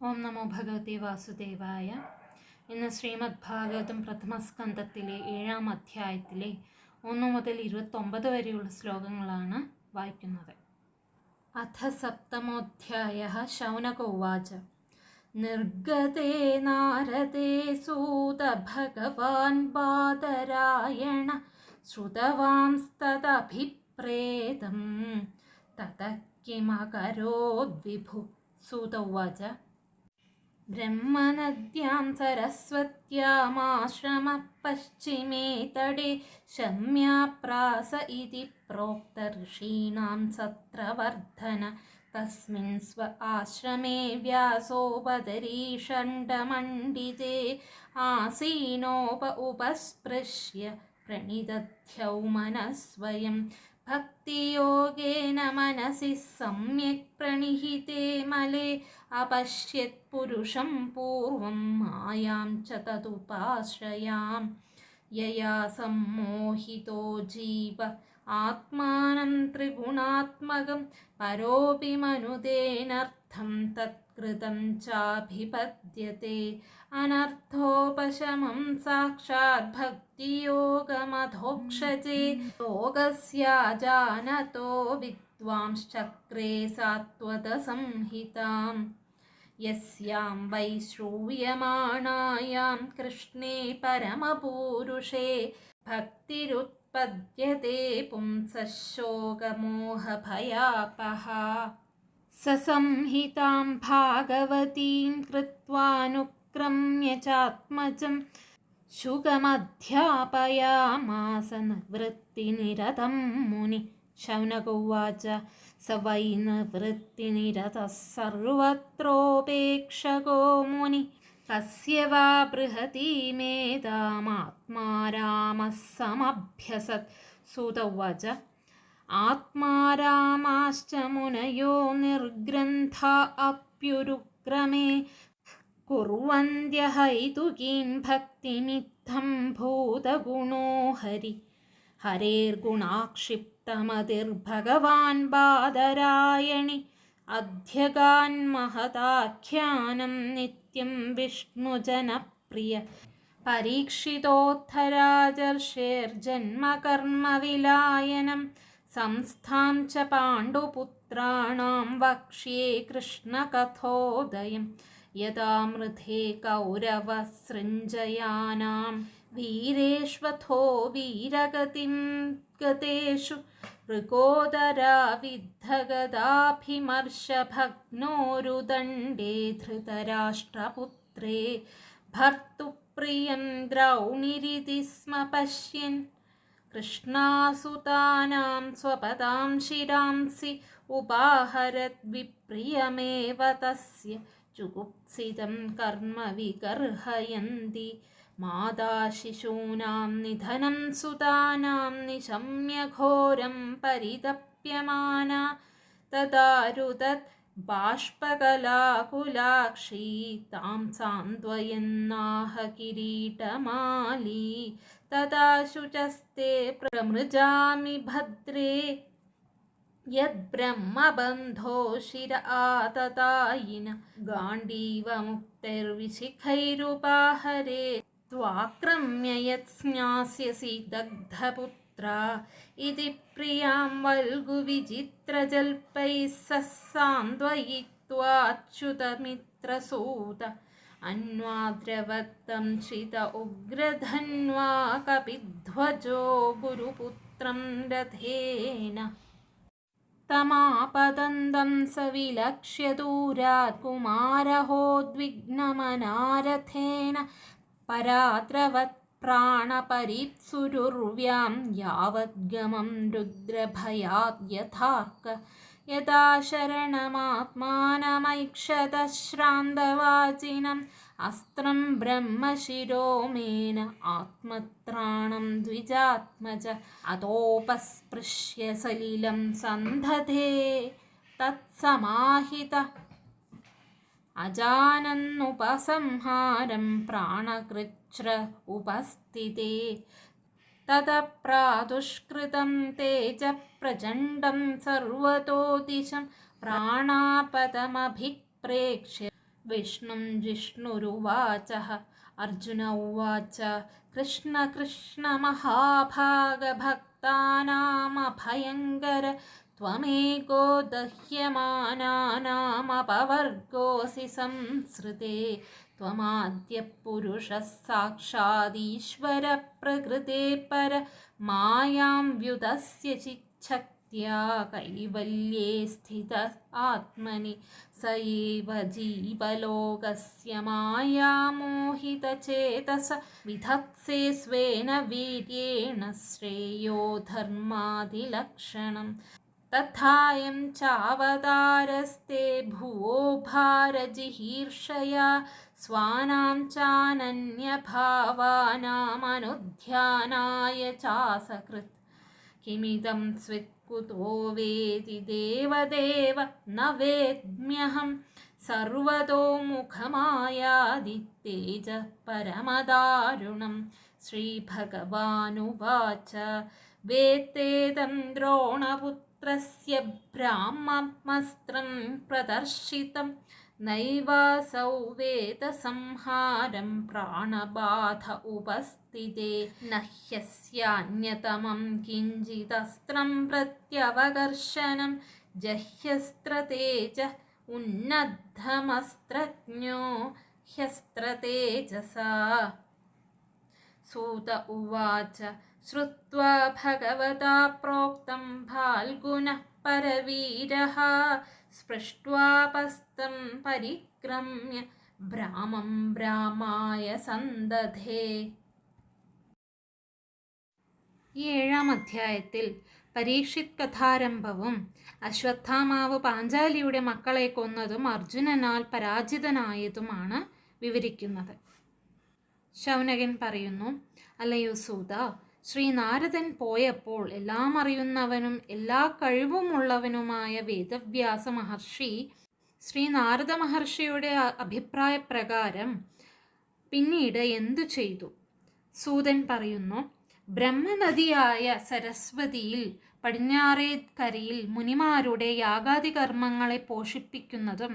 ഓം നമോ ഭഗവതി വാസുദേവായ. ഇന്ന് ശ്രീമദ് ഭാഗവതം പ്രഥമസ്കന്ധത്തിലെ ഏഴാം അധ്യായത്തിലെ ഒന്ന് മുതൽ ഇരുപത്തൊമ്പത് വരെയുള്ള ശ്ലോകങ്ങളാണ് വായിക്കുന്നത്. അഥ സപ്തമോധ്യായ ശൗനക ഉവാച. നിർഗതേ നാരദേ സൂത ഭഗവാൻ പാതരായണ ശ്രുതവാംസ്തദഭിപ്രേതം. തതഃ കിമകരോദ്വിഭു ब्रह्मनद्यां सरस्वत्यामाश्रमपश्चिमे तटे शम्याप्रास इति प्रोक्तऋषीणां सत्रवर्धन। तस्मिन् स्व आश्रमे व्यासोपदरीषण्डमण्डिते आसीनोप उपस्पृश्य प्रणिदध्यौ मनः स्वयं भक्तियोगेन मनसि सम्यक् प्रणिहिते मले अपश्यत् पुरुषं पूर्वं मायां च तदुपाश्रयां यया सम्मोहितो जीव आत्मानं त्रिगुणात्मकं परोऽपि मनुतेनर्थं तत्कृतं चाभिपद्यते अनर्थोपशमं साक्षात् भक्तियोगमधोक्षजे योगस्याजानतो विद्वांश्चक्रे सात्वतसंहिताम् യസ്യാം വൈ ശ്രൂയമാണായാം കൃഷ്ണേ പരമപൂരുഷേ. ഭക്തിരുത്പദ്യത്തെ പുംസശോകമോഹഭയാപഹ. സസംഹിതാം ഭാഗവതീം കൃത്വാനുക്രമ്യ ചാത്മജം ശുഗമധ്യാപയാമാസ വൃത്തിനിരതം മുനി. ശൗനകോവാച स वै निवृत्तिनिरतः सर्वत्रोपेक्षको मुनि कस्य वा बृहतीमेतामात्मा रामः समभ्यसत् सुत उवाच आत्मारामाश्च मुनयो निर्ग्रन्था अप्युरुक्रमे कुर्वन्त्यहैतुकीं भक्तिमित्थं भूतगुणो हरि തമതിർഭഗവാൻ ബാദരായണി. അധ്യകാൻ മഹതാഖ്യാനം നിത്യം വിഷ്ണുജനപ്രിയ പരീക്ഷിതോത്തരാജർഷേർജന്മകർമ്മവിലായനം സംസ്ഥാം ച പാണ്ഡുപുത്രാണാം വക്ഷ്യേ കൃഷ്ണകഥോദയം. യഥാമൃഥേ കൗരവസൃഞ്ജയാനാം. വീരേഷ്വഥോ വീരഗതിം गतेषु मृगोदराविद्धगदाभिमर्शभग्नोरुदण्डे धृतराष्ट्रपुत्रे भर्तुप्रियं द्रौणिरिति स्म पश्यन् कृष्णासुतानां स्वपदां शिरांसि उपाहरद्विप्रियमेव तस्य जुगुप्सितं कर्म विगर्हयन्ति माता शिशूनां निधनं सुतानां निशम्य घोरं परितप्यमाना तदारुदत् बाष्पकलाकुलाक्षी तां सान्त्वयन्नाह किरीटमाली। तदा शुचस्ते प्रमृजामि भद्रे। यद्ब्रह्मबन्धो शिर आततायिन। गाण्डीवमुक्तैर्विशिखैरुपाहरे ത്വാക്രമ്യ യത്സ്ഞാസ്യസി ദഗ്ധപുത്ര. ഇതി പ്രിയാം വൽഗുവിചിത്രജൽപ്പൈ സസാന്ത്വയിത്വാച്യുതമിത്രസൂത അന്വാദ്രവത്തം ചിത ഉഗ്രധന്വാ കപിധ്വജോ ഗുരുപുത്രം രഥേന. തമാപദന്തം സവിലക്ഷ്യ ദൂരാത് കുമാരഹോദ്വിഗ്നമനാരഥേന दूरात् कुमारहोद्विग्नमनारथेन पराद्रवत् प्राणपरीप्सुरुर्व्यां यावद्गमं रुद्रभयाद् यथार्क यदा शरणमात्मानमैक्षतश्रान्तवाचिनम् अस्त्रं ब्रह्मशिरोमेन आत्मत्राणं द्विजात्मज अतोपस्पृश्य सलिलं सन्धते तत्समाहित अजानन्नुपसंहारं प्राणकृच्र उपस्थिते ततः प्रादुष्कृतं तेजप्रचण्डं सर्वतो दिशं प्राणापदमभिप्रेक्ष्य विष्णुं जिष्णुरुवाचः अर्जुन उवाच कृष्ण कृष्ण महाभागभक्तानामभयङ्कर त्वमेको दह्यमानानामपवर्गोऽसि संसृते त्वमाद्यपुरुषः साक्षादीश्वरप्रकृते पर मायां व्युतस्य चिच्छक्त्या कैवल्ये स्थित आत्मनि स एव जीवलोकस्य मायामोहितचेतस विधत्से स्वेन वीर्येण श्रेयो धर्मादिलक्षणम् തഥായം ചാവതാരസ്തേ ഭുവോ ഭാരജിഹീർഷയ സ്വാനാം ചാനന്യഭാവാനാമനുധ്യാനായ ചാസകൃത് കിമിതം സ്വിത്കുതോ വേദി ദേവദേവ ന വേദ്മ്യഹം സർവതോ മുഖമായാദിത്തേജ പരമദാരുണം ശ്രീഭഗവാനുവാച വേത്തേതം ദ്രോണപുത്ര द्रोणपुत्रस्य ब्राह्ममस्त्रं प्रदर्शितं नैवासौ वेदसंहारं प्राणबाध उपस्थिते न ह्यस्यान्यतमं किञ्चिदस्त्रं प्रत्यवकर्षणं जह्यस्त्रतेज उन्नद्धमस्त्रज्ञो ह्यस्त्रतेजसा सूत उवाच श्रुत्वा भगवता प्रोक्तं स्पृष्ट्वापस्तं परिक्रम्य भ्रामं ഭ്രാമായ സന്തധേ ഈ ഏഴാം അധ്യായത്തിൽ പരീക്ഷിത് കഥാരംഭവും അശ്വത്ഥാമാവ് പാഞ്ചാലിയുടെ മക്കളെ കൊന്നതും അർജുനനാൽ പരാജിതനായതുമാണ് വിവരിക്കുന്നത് ശൗനകൻ പറയുന്നു അല്ലയോ സൂത ശ്രീനാരദൻ പോയപ്പോൾ എല്ലാം അറിയുന്നവനും എല്ലാ കഴിവുമുള്ളവനുമായ വേദവ്യാസ മഹർഷി ശ്രീ നാരദ മഹർഷിയുടെ അഭിപ്രായപ്രകാരം പിന്നീട് എന്തു ചെയ്തു? സൂതൻ പറയുന്നു ബ്രഹ്മനദിയായ സരസ്വതിയിൽ പടിഞ്ഞാറേ കരിയിൽ മുനിമാരുടെ യാഗാദി കർമ്മങ്ങളെ പോഷിപ്പിക്കുന്നതും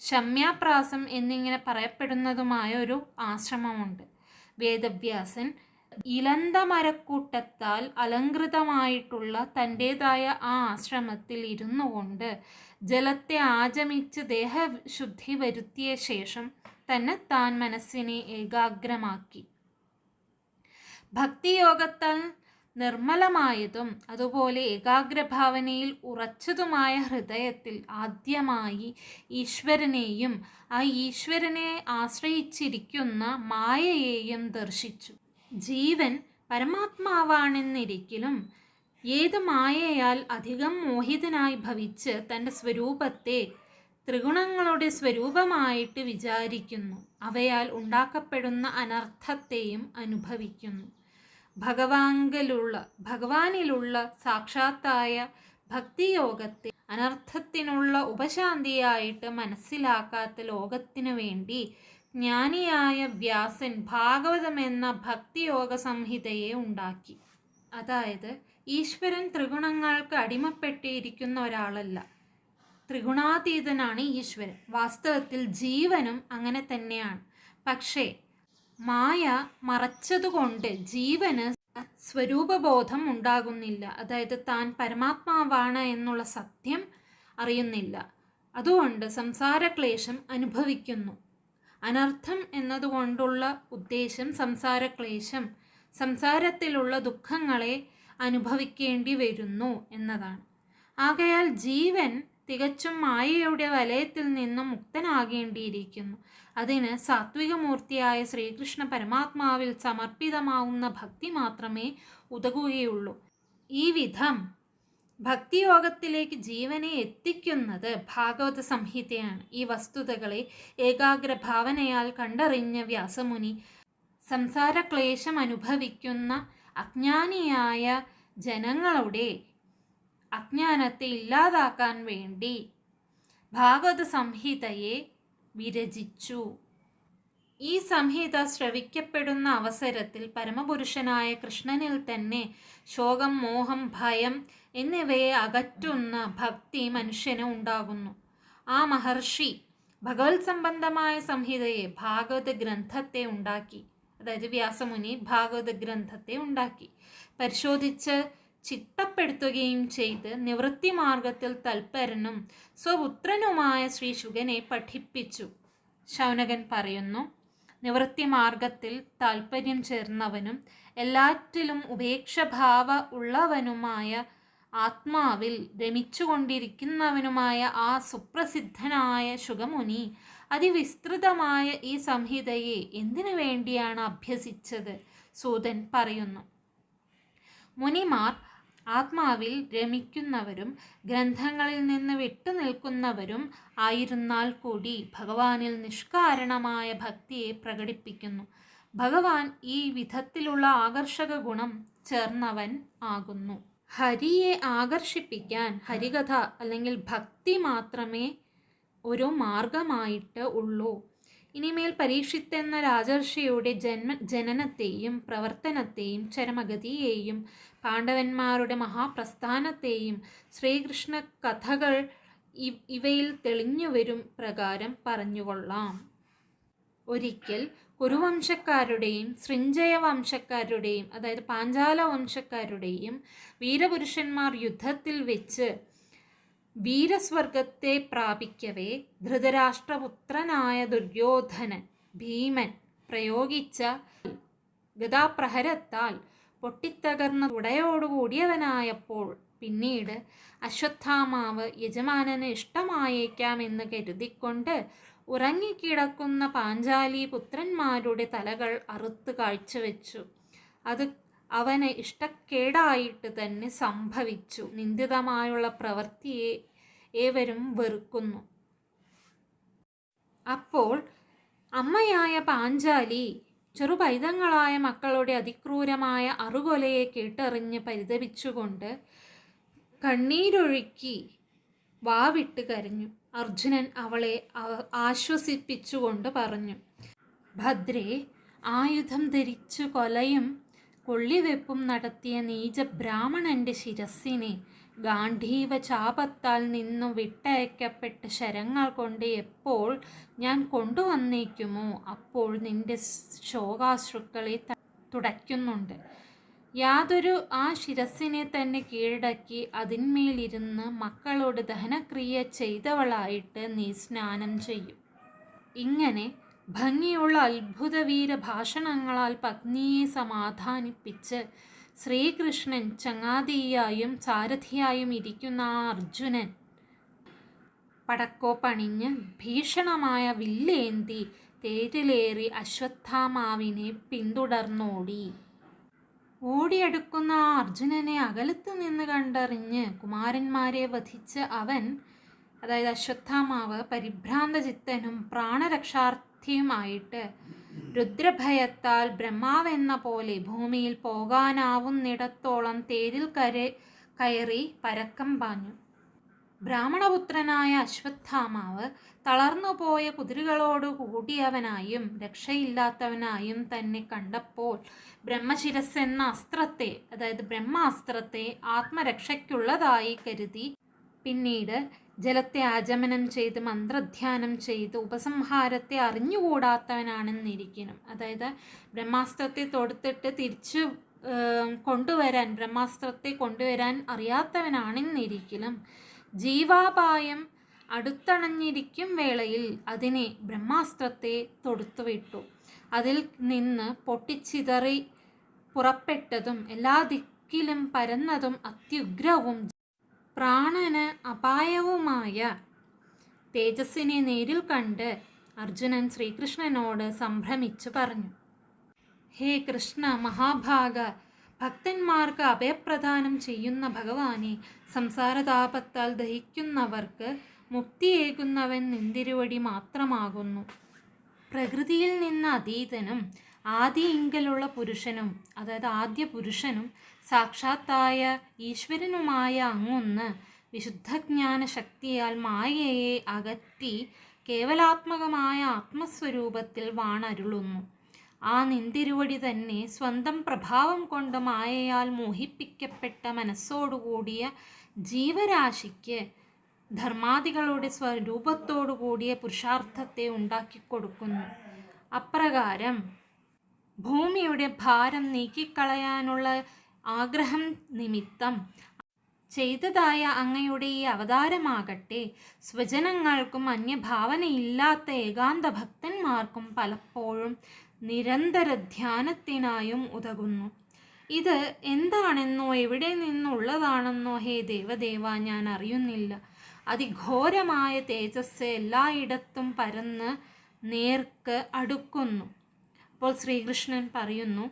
ശമ്യാപ്രാസം എന്നിങ്ങനെ പറയപ്പെടുന്നതുമായ ഒരു ആശ്രമമുണ്ട്. വേദവ്യാസൻ ഇലന്തമരക്കൂട്ടത്താൽ അലങ്കൃതമായിട്ടുള്ള തന്റെതായ ആ ആശ്രമത്തിൽ ഇരുന്നു കൊണ്ട് ജലത്തെ ആചമിച്ച് ദേഹശുദ്ധി വരുത്തിയ ശേഷം തന്നെ താൻ മനസ്സിനെ ഏകാഗ്രമാക്കി. ഭക്തിയോഗത്താൽ നിർമ്മലമായതും അതുപോലെ ഏകാഗ്രഭാവനയിൽ ഉറച്ചതുമായ ഹൃദയത്തിൽ ആദ്യമായി ഈശ്വരനെയും ആ ഈശ്വരനെ ആശ്രയിച്ചിരിക്കുന്ന മായയെയും ദർശിച്ചു. ജീവൻ പരമാത്മാവാണെന്നിരിക്കലും ഏത് മായയാൽ അധികം മോഹിതനായി ഭവിച്ച് തന്റെ സ്വരൂപത്തെ ത്രിഗുണങ്ങളുടെ സ്വരൂപമായിട്ട് വിചാരിക്കുന്നു. അവയാൽ ഉണ്ടാക്കപ്പെടുന്ന അനർത്ഥത്തെയും അനുഭവിക്കുന്നു. ഭഗവാങ്കലുള്ള ഭഗവാനിലുള്ള സാക്ഷാത്തായ ഭക്തിയോഗത്തെ അനർത്ഥത്തിനുള്ള ഉപശാന്തിയായിട്ട് മനസ്സിലാക്കാത്ത ലോകത്തിനു വേണ്ടി ജ്ഞാനിയായ വ്യാസൻ ഭാഗവതം എന്ന ഭക്തിയോഗ സംഹിതയെ ഉണ്ടാക്കി. അതായത് ഈശ്വരൻ ത്രിഗുണങ്ങൾക്ക് അടിമപ്പെട്ടിരിക്കുന്ന ഒരാളല്ല. ത്രിഗുണാതീതനാണ് ഈശ്വരൻ. വാസ്തവത്തിൽ ജീവനും അങ്ങനെ തന്നെയാണ്. പക്ഷേ മായ മറച്ചതുകൊണ്ട് ജീവന് സ്വരൂപബോധം ഉണ്ടാകുന്നില്ല. അതായത് താൻ പരമാത്മാവാണ് എന്നുള്ള സത്യം അറിയുന്നില്ല. അതുകൊണ്ട് സംസാരക്ലേശം അനുഭവിക്കുന്നു. അനർത്ഥം എന്നതുകൊണ്ടുള്ള ഉദ്ദേശം സംസാരക്ലേശം. സംസാരത്തിലുള്ള ദുഃഖങ്ങളെ അനുഭവിക്കേണ്ടി വരുന്നു എന്നതാണ്. ആകയാൽ ജീവൻ തികച്ചും മായയുടെ വലയത്തിൽ നിന്നും മുക്തനാകേണ്ടിയിരിക്കുന്നു. അതിന് സാത്വികമൂർത്തിയായ ശ്രീകൃഷ്ണ പരമാത്മാവിൽ സമർപ്പിതമാവുന്ന ഭക്തി മാത്രമേ ഉതകുകയുള്ളൂ. ഈ വിധം ഭക്തിയോഗത്തിലേക്ക് ജീവനെ എത്തിക്കുന്നത് ഭാഗവത സംഹിതയാണ് ഈ വസ്തുതകളെ ഏകാഗ്ര ഭാവനയാൽ കണ്ടറിഞ്ഞ വ്യാസമുനി സംസാരക്ലേശം അനുഭവിക്കുന്ന അജ്ഞാനിയായ ജനങ്ങളുടെ അജ്ഞാനത്തെ ഇല്ലാതാക്കാൻ വേണ്ടി ഭാഗവത സംഹിതയെ വിരചിച്ചു. ഈ സംഹിത ശ്രവിക്കപ്പെടുന്ന അവസരത്തിൽ പരമപുരുഷനായ കൃഷ്ണനിൽ തന്നെ ശോകം മോഹം ഭയം എന്നിവയെ അകറ്റുന്ന ഭക്തി മനുഷ്യന് ഉണ്ടാകുന്നു. ആ മഹർഷി ഭഗവത് സംബന്ധമായ സംഹിതയെ ഭാഗവത ഗ്രന്ഥത്തെ ഉണ്ടാക്കി. അതായത് വ്യാസമുനി ഭാഗവത ഗ്രന്ഥത്തെ ഉണ്ടാക്കി. പരിശോധിച്ച് ചിട്ടപ്പെടുത്തുകയും ചെയ്ത് നിവൃത്തി മാർഗത്തിൽ തൽപരനും സ്വപുത്രനുമായ ശ്രീ ശുഗനെ പഠിപ്പിച്ചു. ശൗനകൻ പറയുന്നു നിവൃത്തി മാർഗത്തിൽ താൽപ്പര്യം ചേർന്നവനും എല്ലാറ്റിലും ഉപേക്ഷഭാവ ഉള്ളവനുമായ ആത്മാവിൽ രമിച്ചുകൊണ്ടിരിക്കുന്നവനുമായ ആ സുപ്രസിദ്ധനായ ശുഗമുനി അതിവിസ്തൃതമായ ഈ സംഹിതയെ എന്തിനു വേണ്ടിയാണ് അഭ്യസിച്ചത്? സൂതൻ പറയുന്നു. മുനിമാർ ആത്മാവിൽ രമിക്കുന്നവരും ഗ്രന്ഥങ്ങളിൽ നിന്ന് വിട്ടുനിൽക്കുന്നവരും ആയിരുന്നാൽ കൂടി ഭഗവാനിൽ നിഷ്കാരണമായ ഭക്തിയെ പ്രകടിപ്പിക്കുന്നു. ഭഗവാൻ ഈ വിധത്തിലുള്ള ആകർഷക ഗുണം ചേർന്നവൻ ആകുന്നു. ഹരിയെ ആകർഷിപ്പിക്കാൻ ഹരികഥ അല്ലെങ്കിൽ ഭക്തി മാത്രമേ ഒരു മാർഗമായിട്ട് ഉള്ളൂ. ഇനിമേൽ പരീക്ഷിത്ത് എന്ന രാജർഷിയുടെ ജന്മ ജനനത്തെയും പ്രവർത്തനത്തെയും ചരമഗതിയെയും പാണ്ഡവന്മാരുടെ മഹാപ്രസ്ഥാനത്തെയും ശ്രീകൃഷ്ണ കഥകൾ ഇവയിൽ തെളിഞ്ഞുവരും പ്രകാരം പറഞ്ഞുകൊള്ളാം. ഒരിക്കൽ കുരുവംശക്കാരുടെയും ശ്രിഞ്ജയ വംശക്കാരുടെയും അതായത് പാഞ്ചാല വംശക്കാരുടെയും വീരപുരുഷന്മാർ യുദ്ധത്തിൽ വെച്ച് വീരസ്വർഗത്തെ പ്രാപിക്കവേ ധൃതരാഷ്ട്രപുത്രനായ ദുര്യോധനൻ ഭീമൻ പ്രയോഗിച്ച ഗതാപ്രഹരത്താൽ പൊട്ടിത്തകർന്ന ഉടയോടുകൂടിയവനായപ്പോൾ പിന്നീട് അശ്വത്ഥാമാവ് യജമാനന് ഇഷ്ടമായേക്കാമെന്ന് കരുതിക്കൊണ്ട് ഉറങ്ങിക്കിടക്കുന്ന പാഞ്ചാലി പുത്രന്മാരുടെ തലകൾ അറുത്ത് കാഴ്ചവെച്ചു. അത് അവന് ഇഷ്ടക്കേടായിട്ട് തന്നെ സംഭവിച്ചു. നിന്ദിതമായുള്ള പ്രവൃത്തിയെ ഏവരും വെറുക്കുന്നു. അപ്പോൾ അമ്മയായ പാഞ്ചാലി ചെറുപൈതങ്ങളായ മക്കളുടെ അതിക്രൂരമായ അറുകൊലയെ കേട്ടറിഞ്ഞ് പരിതപിച്ചുകൊണ്ട് കണ്ണീരൊഴുക്കി വാവിട്ട് കരഞ്ഞു. അർജുനൻ അവളെ ആശ്വസിപ്പിച്ചുകൊണ്ട് പറഞ്ഞു ഭദ്രേ ആയുധം ധരിച്ചു കൊലയും കൊള്ളിവെപ്പും നടത്തിയ നീച ബ്രാഹ്മണന്റെ ശിരസ്സിനെ ഗാന്ധീവ ചാപത്താൽ നിന്നു വിട്ടയക്കപ്പെട്ട ശരങ്ങൾ കൊണ്ട് എപ്പോൾ ഞാൻ കൊണ്ടുവന്നേക്കുമോ? അപ്പോൾ നിന്റെ ശോകാശ്രുക്കളെ തുടയ്ക്കുന്നുണ്ട്. യാതൊരു ആ ശിരസിനെ തന്നെ കീഴടക്കി അതിന്മേലിരുന്ന് മക്കളോട് ദഹനക്രിയ ചെയ്തവളായിട്ട് നീ സ്നാനം ചെയ്യും. ഇങ്ങനെ ഭംഗിയുള്ള അത്ഭുതവീര ഭാഷണങ്ങളാൽ പത്നിയെ സമാധാനിപ്പിച്ച് ശ്രീകൃഷ്ണൻ ചങ്ങാതിയായും സാരഥിയായും ഇരിക്കുന്ന ആ അർജുനൻ പടക്കോ പണിഞ്ഞ് ഭീഷണമായ വില്ലേന്തി തേരിലേറി അശ്വത്ഥാമാവിനെ പിന്തുടർന്നോടി. ഓടിയെടുക്കുന്ന ആ അർജുനനെ അകലത്ത് നിന്ന് കണ്ടറിഞ്ഞ് കുമാരന്മാരെ വധിച്ച് അവൻ അതായത് അശ്വത്ഥാമാവ് പരിഭ്രാന്തചിത്തനും പ്രാണരക്ഷാർത്ഥിയുമായിട്ട് രുദ്രഭയത്താൽ ബ്രഹ്മാവെന്ന പോലെ ഭൂമിയിൽ പോകാനാവുന്നിടത്തോളം തേരിൽ കര കയറി പരക്കം പാഞ്ഞു. ബ്രാഹ്മണപുത്രനായ അശ്വത്ഥാമാവ് തളർന്നുപോയ കുതിരകളോട് കൂടിയവനായും രക്ഷയില്ലാത്തവനായും തന്നെ കണ്ടപ്പോൾ ബ്രഹ്മശിരസ് എന്ന അസ്ത്രത്തെ അതായത് ബ്രഹ്മാസ്ത്രത്തെ ആത്മരക്ഷയ്ക്കുള്ളതായി കരുതി. പിന്നീട് ജലത്തെ ആചമനം ചെയ്ത് മന്ത്രധ്യാനം ചെയ്ത് ഉപസംഹാരത്തെ അറിഞ്ഞുകൂടാത്തവനാണെന്നിരിക്കണം. അതായത് ബ്രഹ്മാസ്ത്രത്തെ തൊടുത്തിട്ട് തിരിച്ചു കൊണ്ടുവരാൻ ബ്രഹ്മാസ്ത്രത്തെ കൊണ്ടുവരാൻ അറിയാത്തവനാണെന്നിരിക്കലും ജീവാപായം അടുത്തണഞ്ഞിരിക്കും വേളയിൽ അതിനെ ബ്രഹ്മാസ്ത്രത്തെ തൊടുത്തുവിട്ടു. അതിൽ നിന്ന് പൊട്ടിച്ചിതറി പുറപ്പെട്ടതും എല്ലാ ദിക്കിലും പരന്നതും അത്യുഗ്രവും പ്രാണന് അപായവുമായ തേജസ്സിനെ നേരിൽ കണ്ട് അർജുനൻ ശ്രീകൃഷ്ണനോട് സംഭ്രമിച്ചു പറഞ്ഞു. ഹേ കൃഷ്ണ മഹാഭാഗ ഭക്തന്മാർക്ക് അഭയപ്രദാനം ചെയ്യുന്ന ഭഗവാനെ സംസാരതാപത്താൽ ദഹിക്കുന്നവർക്ക് മുക്തിയേകുന്നവൻ നിന്തിരുവടി മാത്രമാകുന്നു. പ്രകൃതിയിൽ നിന്ന് അതീതനും ആദിയിങ്കലുള്ള പുരുഷനും അതായത് ആദ്യ പുരുഷനും സാക്ഷാത്തായ ഈശ്വരനുമായ അങ്ങൊന്ന് വിശുദ്ധജ്ഞാന ശക്തിയാൽ മായയെ അകറ്റി കേവലാത്മകമായ ആത്മസ്വരൂപത്തിൽ വാണരുളുന്നു. ആ നിന്തിരുവടി തന്നെ സ്വന്തം പ്രഭാവം കൊണ്ട് മായയാൽ മോഹിപ്പിക്കപ്പെട്ട മനസ്സോടുകൂടിയ ജീവരാശിക്ക് ധർമാദികളുടെ സ്വരൂപത്തോടു കൂടിയ പുരുഷാർത്ഥത്തെ ഉണ്ടാക്കിക്കൊടുക്കുന്നു. അപ്രകാരം ഭൂമിയുടെ ഭാരം നീക്കിക്കളയാനുള്ള ആഗ്രഹം നിമിത്തം ചെയ്തതായ അങ്ങയുടെ ഈ അവതാരമാകട്ടെ. സ്വജനങ്ങൾക്കും അന്യഭാവനയില്ലാത്ത ഏകാന്ത ഭക്തന്മാർക്കും പലപ്പോഴും നിരന്തര ധ്യാനത്തിനായും ഉതകുന്നു. ഇത് എന്താണെന്നോ എവിടെ നിന്നുള്ളതാണെന്നോ ഹേ ദേവദേവ ഞാൻ അറിയുന്നില്ല. അതിഘോരമായ തേജസ് എല്ലായിടത്തും പരന്ന് നേർക്ക് അടുക്കുന്നു. അപ്പോൾ ശ്രീകൃഷ്ണൻ പറയുന്നു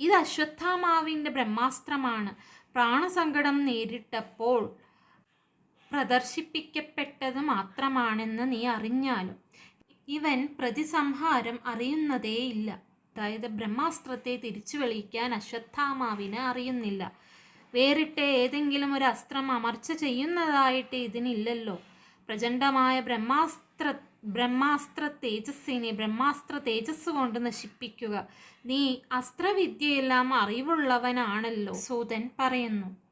ഇത് അശ്വത്ഥാമാവിന്റെ ബ്രഹ്മാസ്ത്രമാണ്. പ്രാണസങ്കടം നേരിട്ടപ്പോൾ പ്രദർശിപ്പിക്കപ്പെട്ടത് മാത്രമാണെന്ന് നീ അറിഞ്ഞാലും ഇവൻ പ്രതിസംഹാരം അറിയുന്നതേയില്ല അതായത് ബ്രഹ്മാസ്ത്രത്തെ തിരിച്ചു വിളിക്കാൻ അശ്വത്ഥാമാവിന് അറിയുന്നില്ല. വേറിട്ട് ഏതെങ്കിലും ഒരു അസ്ത്രം അമർച്ച ചെയ്യുന്നതായിട്ട് ഇതിനില്ലല്ലോ. പ്രചണ്ഡമായ ബ്രഹ്മാസ്ത്ര ബ്രഹ്മാസ്ത്ര തേജസ്സിനെ ബ്രഹ്മാസ്ത്ര തേജസ് കൊണ്ട് നശിപ്പിക്കുക. നീ അസ്ത്രവിദ്യയെല്ലാം അറിവുള്ളവനാണല്ലോ. സൂതൻ പറയുന്നു.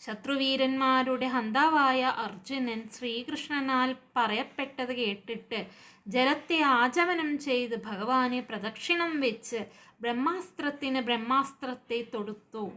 ശത്രുവീരന്മാരുടെ ഹന്താവായ അർജുനൻ ശ്രീകൃഷ്ണനാൽ പറയപ്പെട്ടത് കേട്ടിട്ട് ജലത്തെ ആചമനം ചെയ്ത് ഭഗവാനെ പ്രദക്ഷിണം വെച്ച് ബ്രഹ്മാസ്ത്രത്തിന് ബ്രഹ്മാസ്ത്രത്തെ തൊടുത്തു.